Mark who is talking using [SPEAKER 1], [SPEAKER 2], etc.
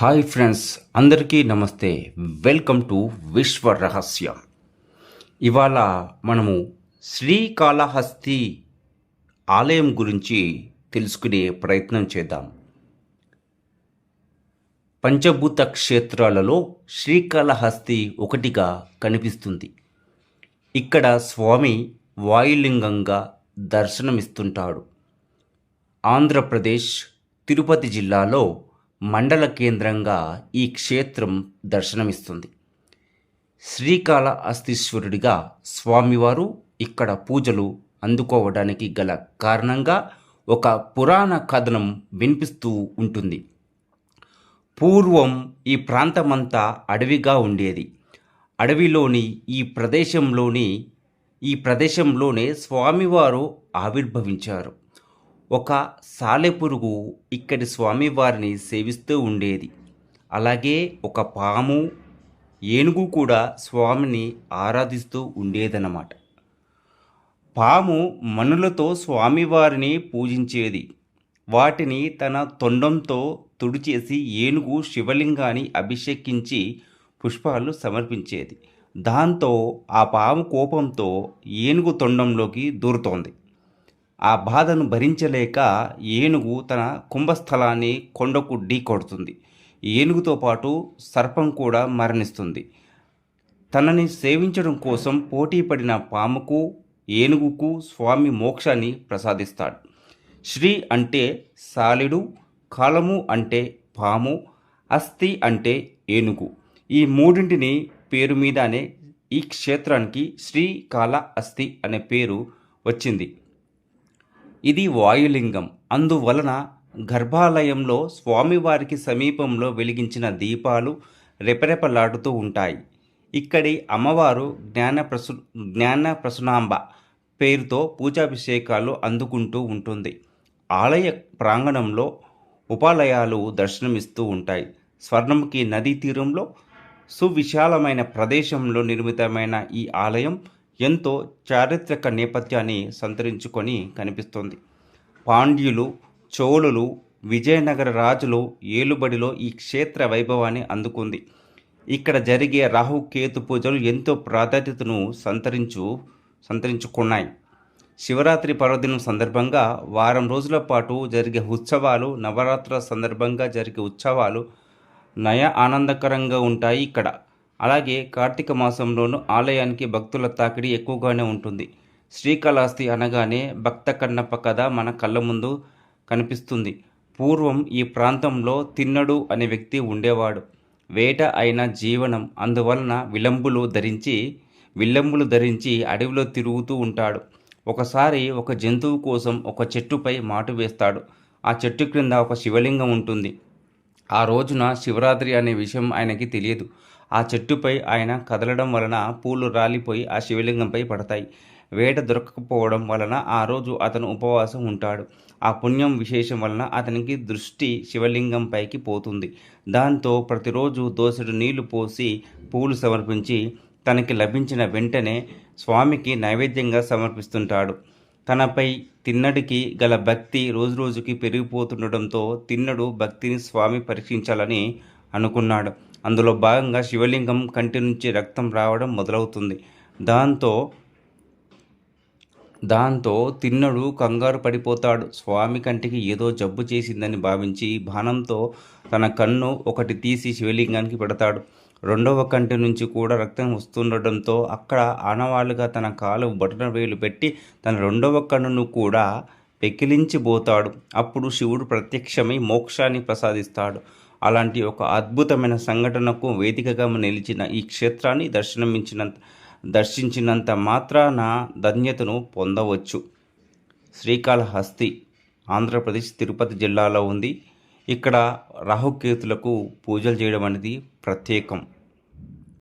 [SPEAKER 1] Hi friends అందరికీ నమస్తే. Welcome to విశ్వ రహస్యం. ఇవాళ మనము శ్రీకాళహస్తి ఆలయం గురించి తెలుసుకునే ప్రయత్నం చేద్దాం. పంచభూత క్షేత్రాలలో శ్రీకాళహస్తి ఒకటిగా కనిపిస్తుంది. ఇక్కడ స్వామి వాయులింగంగా దర్శనమిస్తుంటాడు. ఆంధ్రప్రదేశ్ తిరుపతి జిల్లాలో మండల కేంద్రంగా ఈ క్షేత్రం దర్శనమిస్తుంది. శ్రీకాళహస్తీశ్వరుడిగా స్వామివారు ఇక్కడ పూజలు అందుకోవడానికి గల కారణంగా ఒక పురాణ కథనం వినిపిస్తూ ఉంటుంది. పూర్వం ఈ ప్రాంతమంతా అడవిగా ఉండేది. అడవిలోని ఈ ప్రదేశంలోని ఈ ప్రదేశంలోనే స్వామివారు ఆవిర్భవించారు. ఒక సాలెపురుగు ఇక్కడి స్వామివారిని సేవిస్తూ ఉండేది. అలాగే ఒక పాము ఏనుగు కూడా స్వామిని ఆరాధిస్తూ ఉండేదన్నమాట. పాము మనులతో స్వామివారిని పూజించేది. వాటిని తన తొండంతో తుడిచేసి ఏనుగు శివలింగాన్ని అభిషేకించి పుష్పాలు సమర్పించేది. దాంతో ఆ పాము కోపంతో ఏనుగు తొండంలోకి దూరుతోంది. ఆ బాధను భరించలేక ఏనుగు తన కుంభస్థలాన్ని కొండకు ఢీకొడుతుంది ఏనుగుతో పాటు సర్పం కూడా మరణిస్తుంది. తనని సేవించడం కోసం పోటీపడిన పాముకు ఏనుగుకు స్వామి మోక్షాన్ని ప్రసాదిస్తాడు. శ్రీ అంటే సాలిడు కాలము అంటే పాము అస్థి అంటే ఏనుగు. ఈ మూడింటిని పేరు మీదనే ఈ క్షేత్రానికి శ్రీకాళ అస్థి అనే పేరు వచ్చింది. ఇది వాయులింగం. అందువలన గర్భాలయంలో స్వామివారికి సమీపంలో వెలిగించిన దీపాలు రెపరెపలాడుతూ ఉంటాయి. ఇక్కడి అమ్మవారు జ్ఞాన ప్రసు జ్ఞాన ప్రసునాంబ పేరుతో పూజాభిషేకాలు అందుకుంటూ ఉంటుంది. ఆలయ ప్రాంగణంలో ఉపాలయాలు దర్శనమిస్తూ ఉంటాయి. స్వర్ణముఖి నదీ తీరంలో సువిశాలమైన ప్రదేశంలో నిర్మితమైన ఈ ఆలయం ఎంతో చారిత్రక నేపథ్యాన్ని సంతరించుకొని కనిపిస్తుంది. పాండ్యులు చోళులు విజయనగర రాజులు ఏలుబడిలో ఈ క్షేత్ర వైభవాన్ని అందుకుంది. ఇక్కడ జరిగే రాహు కేతు పూజలు ఎంతో ప్రాధాన్యతను సంతరించు సంతరించుకున్నాయి. శివరాత్రి పర్వదినం సందర్భంగా వారం రోజుల పాటు జరిగే ఉత్సవాలు నవరాత్రుల సందర్భంగా జరిగే ఉత్సవాలు నయ ఆనందకరంగా ఉంటాయి ఇక్కడ. అలాగే కార్తీక మాసంలోనూ ఆలయానికి భక్తుల తాకిడి ఎక్కువగానే ఉంటుంది. శ్రీకాళహస్తి అనగానే భక్త కన్నప్ప కథ మన కళ్ళ ముందు కనిపిస్తుంది. పూర్వం ఈ ప్రాంతంలో తిన్నడు అనే వ్యక్తి ఉండేవాడు. వేట అయిన జీవనం అందువలన విలంబులు ధరించి విల్లంబులు ధరించి అడవిలో తిరుగుతూ ఉంటాడు. ఒకసారి ఒక జంతువు కోసం ఒక చెట్టుపై మాటు వేస్తాడు. ఆ చెట్టు క్రింద ఒక శివలింగం ఉంటుంది. ఆ రోజున శివరాత్రి అనే విషయం ఆయనకి తెలియదు. ఆ చెట్టుపై ఆయన కదలడం వలన పూలు రాలిపోయి ఆ శివలింగంపై పడతాయి. వేట దొరకకపోవడం వలన ఆ రోజు అతను ఉపవాసం ఉంటాడు. ఆ పుణ్యం విశేషం వలన అతనికి దృష్టి శివలింగంపైకి పోతుంది. దాంతో ప్రతిరోజు దోసెడు నీళ్ళు పోసి పూలు సమర్పించి తనకి లభించిన వెంటనే స్వామికి నైవేద్యంగా సమర్పిస్తుంటాడు. తనపై తిన్నడికి గల భక్తి రోజురోజుకి పెరిగిపోతుండటంతో తిన్నడు భక్తిని స్వామి పరీక్షించాలని అనుకున్నాడు. అందులో భాగంగా శివలింగం కంటి నుంచి రక్తం రావడం మొదలవుతుంది. దాంతో దాంతో తిన్నడు కంగారు పడిపోతాడు. స్వామి కంటికి ఏదో జబ్బు చేసిందని భావించి బాణంతో తన కన్ను ఒకటి తీసి శివలింగానికి పెడతాడు. రెండవ కంటి నుంచి కూడా రక్తం వస్తుండటంతో అక్కడ ఆనవాళ్ళుగా తన కాలు బటన వేలు పెట్టి తన రెండవ కన్నును కూడా పెకిలించిపోతాడు. అప్పుడు శివుడు ప్రత్యక్షమై మోక్షాన్ని ప్రసాదిస్తాడు. అలాంటి ఒక అద్భుతమైన సంఘటనకు వేదికగా నిలిచిన ఈ క్షేత్రాన్ని దర్శనమించినంత దర్శించినంత మాత్రాన ధన్యతను పొందవచ్చు. శ్రీకాళహస్తి ఆంధ్రప్రదేశ్ తిరుపతి జిల్లాలో ఉంది. ఇక్కడ రాహుకేతులకు పూజలు చేయడం అనేది ప్రత్యేకం.